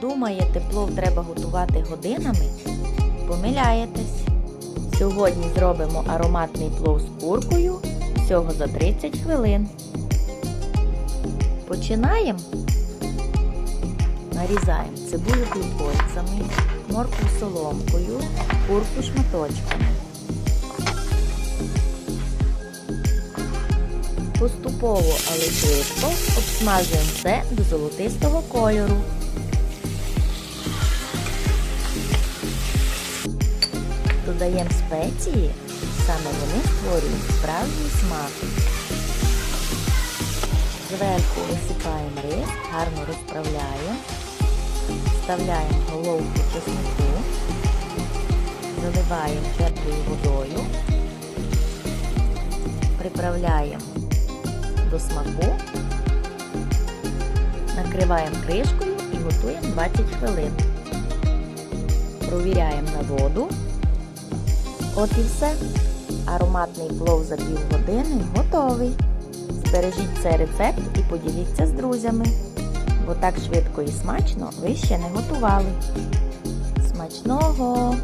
Думаєте, плов треба готувати годинами? Помиляєтесь. Сьогодні зробимо ароматний плов з куркою всього за 30 хвилин. Починаємо. Нарізаємо цибулю півкольцями, моркву соломкою, курку шматочками. Поступово, але швидко обсмажуємо все до золотистого кольору. Додаємо спеції, саме вони створюють справжній смак. Зверху висипаємо рис, гарно розправляємо, вставляємо головку чеснику, заливаємо теплою водою, приправляємо до смаку, накриваємо кришкою і готуємо 20 хвилин. Провіряємо на воду. От і все. Ароматний плов за півгодини готовий. Збережіть цей рецепт і поділіться з друзями, бо так швидко і смачно ви ще не готували. Смачного!